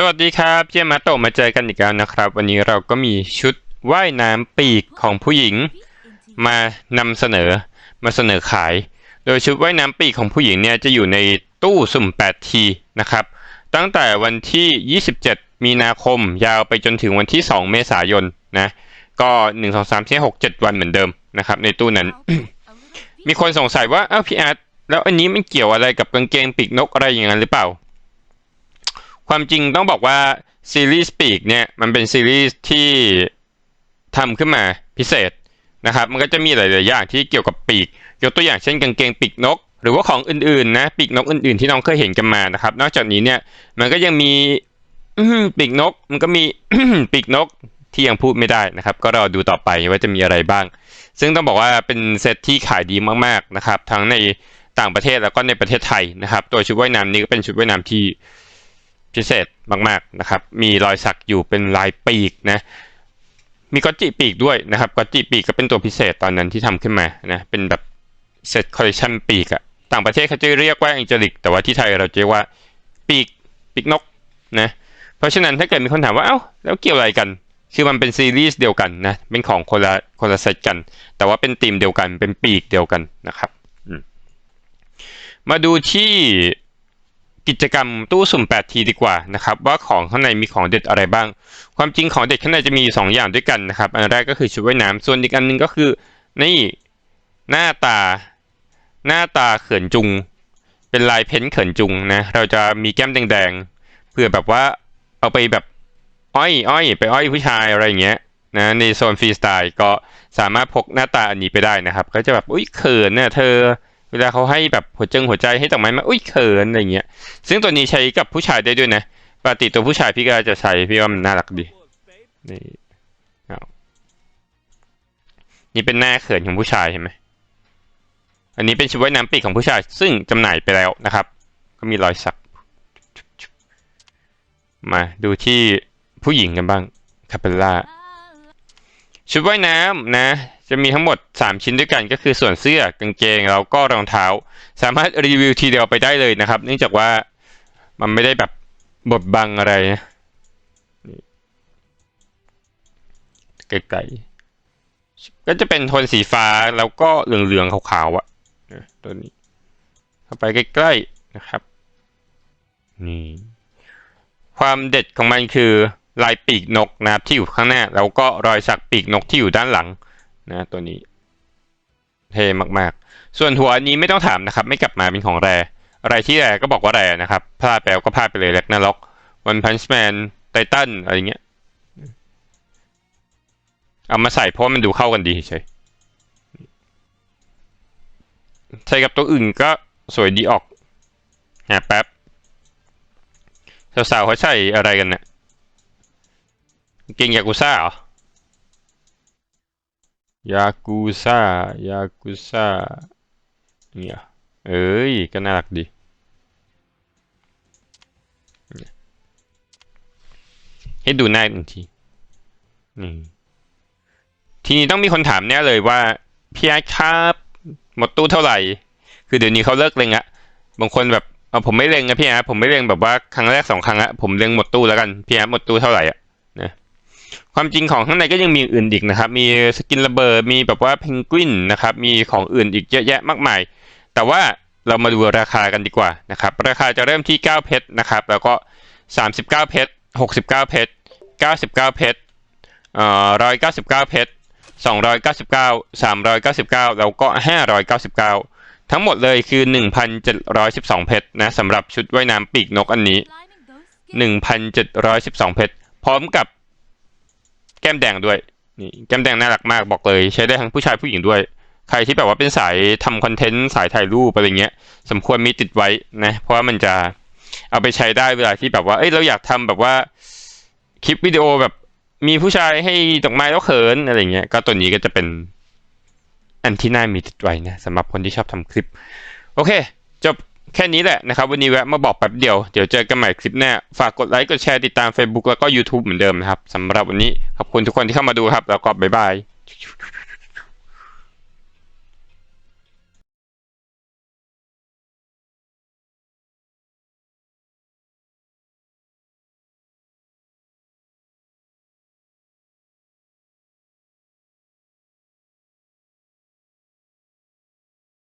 สวัสดีครับเจยมาโตมาเจอกันอีกแล้วนะครับ วันนี้เราก็มีชุดว่ายน้ำปีกของผู้หญิง มานำเสนอมาเสนอขาย โดยชุดว่ายน้ำปีกของผู้หญิงเนี่ยจะอยู่ในตู้สุ่ม 8T นะครับ ตั้งแต่วันที่ 27 มีนาคมยาวไปจนถึงวันที่ 2 เมษายนนะก็ 1 2 3 4 6 7 วันเหมือนเดิมนะครับในตู้นั้น มีคนสงสัยว่าอ้าวพี่อาร์ตแล้วอันนี้มันเกี่ยวอะไรกับกางเกงปีกนกอะไรอย่างนั้นหรือเปล่า ความจริงต้องบอกว่าซีรีส์ปีกเนี่ยมันเป็นซีรีส์ที่ทำขึ้นมาพิเศษนะครับ มันก็จะมีหลาย ๆ อย่างที่เกี่ยวกับปีก ยกตัวอย่างเช่นกางเกงปีกนก หรือว่าของอื่น ๆ นะ ปีกนกอื่น ๆ ที่น้องเคยเห็นกันมานะครับ นอกจากนี้เนี่ยมันก็ยังมีปีกนก มันก็มีปีกนกที่ยังพูดไม่ได้นะครับ ก็รอดูต่อไปว่าจะมีอะไรบ้าง ซึ่งต้องบอกว่าเป็นเซตที่ขายดีมาก ๆ นะครับ ทั้งในต่างประเทศแล้วก็ในประเทศไทยนะครับ ตัวชุดว่ายน้ำนี้ก็เป็นชุดว่ายน้ำที่ พิเศษมากๆนะครับ มีรอยสักอยู่เป็นลายปีกนะ มีก็จิปีกด้วยนะครับก็จิปีกก็เป็นตัวพิเศษตอนนั้นที่ทำขึ้นมานะ เป็นแบบเซตคอลเลคชันปีกอะต่างประเทศเขาจะเรียกว่าแองเจลิก แต่ว่าที่ไทยเราจะเรียกว่าปีกปีกนกนะ เพราะฉะนั้นถ้าเกิดมีคนถามว่า เอ้า แล้วเกี่ยวอะไรกัน คือมันเป็นซีรีส์เดียวกันนะ เป็นของคนละคนละเซตกัน แต่ว่าเป็นธีมเดียวกัน เป็นปีกเดียวกันนะครับ มาดูที่ กิจกรรมตู้สุ่ม8ทีดีกว่านะครับว่าของข้างในมีของเด็ดอะไรบ้าง ความจริงของเด็ดข้างในจะมีอยู่สองอย่างด้วยกันนะครับ อันแรกก็คือชุดว่ายน้ำส่วนอีกอันหนึงก็คือนี่หน้าตาหน้าตาเขินจุง เป็นลายเพ้นเขินจุงนะเราจะมีแก้มแดงๆเพื่อแบบว่าเอาไปแบบอ้อยอ้อยไปอ้อยผู้ชายอะไรอย่างเงี้ยนะในโซนฟรีสไตล์ก็สามารถพกหน้าตาอันนี้ไปได้นะครับ ก็จะแบบอุ้ยเขินเนี่ยเธอ เวลาเขาให้แบบหัวจงหัวใจให้ดอกไม้มา อุ้ยเขินอะไรเงี้ย ซึ่งตัวนี้ใช้กับผู้ชายได้ด้วยนะปกติตัวผู้ชายพี่ก็จะใช้พี่ว่ามันน่ารักดี นี่นี่เป็นหน้าเขินของผู้ชายเห็นไหม อันนี้เป็นชุดว่ายน้ำปีกของผู้ชาย ซึ่งจำหน่ายไปแล้วนะครับ ก็มีรอยสัก มาดูที่ผู้หญิงกันบ้างคาเปลล่า ชุดว่ายน้ำนะ จะมีทั้งหมด 3 ชิ้นด้วยกันก็คือส่วนเสื้อกางเกงแล้วก็รองเท้า สามารถรีวิวทีเดียวไปได้เลยนะครับ เนื่องจากว่ามันไม่ได้แบบบดบังอะไรนะไกลๆก็จะเป็นโทนสีฟ้าแล้วก็เหลืองๆขาวๆอะนะตัวนี้ เข้าไปใกล้ๆนะครับ นี่ ความเด็ดของมันคือ ลายปีกนกนะครับที่อยู่ข้างหน้า แล้วก็รอยสักปีกนกที่อยู่ด้านหลังนะตัวนี้เท่มากๆ ส่วนหัวอันนี้ไม่ต้องถามนะครับ ไม่กลับมาเป็นของแรอะไรที่แรก็บอกว่าแรนะครับพลาดไปลก็พลาดไปเลยแล็กนาล็อกวันพันช์แมนไททันอะไรเงี้ยเอามาใส่เพราะมันดูเข้ากันดีเฉยใส่กับตัวอื่นก็สวยดีออกหาแป๊บสาวๆเขาใส่อะไรกันเนี่ย เกงยากุซ่าเหรอยากูซ่ายากูซ่าเนี่ยเอ้ยก็น่ารักดีให้ดูหน้าอีกหนึ่งทีนี่ทีนี้ต้องมีคนถามแน่เลยว่าพี่ไอ้ครับหมดตู้เท่าไหร่ คือเดี๋ยวนี้เขาเลิกเลงอะบางคนแบบเอาผมไม่เลงนะพี่อาร์ตผมไม่เลงแบบว่าครั้งแรกสองครั้งอะผมเลงหมดตู้แล้วกันพี่อาร์ตหมดตู้เท่าไหร่อะ ความจริงของข้างในก็ยังมีอื่นอีกนะครับ มีสกินระเบิดมีแบบว่าเพนกวินนะครับ มีของอื่นอีกเยอะแยะมากมาย แต่ว่าเรามาดูราคากันดีกว่านะครับ ราคาจะเริ่มที่ 9 เพชรนะครับ แล้วก็ 39 เพชร 69 เพชร 99 เพชรเอ่อ199 เพชร 299 399 แล้วก็ 599 ทั้งหมดเลยคือ 1,712 เพชรนะสำหรับชุดว่ายน้ำปีกนกอันนี้ 1,712 เพชร พร้อมกับ แก้มแดงด้วยนี่แก้มแดงน่ารักมากบอกเลย ใช้ได้ทั้งผู้ชายผู้หญิงด้วย ใครที่แบบว่าเป็นสายทำคอนเทนต์สายถ่ายรูปอะไรเงี้ย สมควรมีติดไว้นะเพราะว่ามันจะเอาไปใช้ได้เวลาที่แบบว่าเอ้ยเราอยากทำแบบว่าคลิปวิดีโอแบบมีผู้ชายให้ดอกไม้แล้วเขินอะไรเงี้ยก็ตัวนี้ก็จะเป็นอันที่น่ามีติดไว้นะสำหรับคนที่ชอบทำคลิป โอเค จบ แค่นี้แหละนะครับ วันนี้แวะมาบอกแป๊บเดียว เดี๋ยวเจอกันใหม่คลิปหน้า ฝากกดไลค์กดแชร์ติดตาม Facebook แล้วก็ YouTube เหมือนเดิมนะครับสำหรับวันนี้ขอบคุณทุกคนที่เข้ามาดูครับ แล้วก็บ๊ายบาย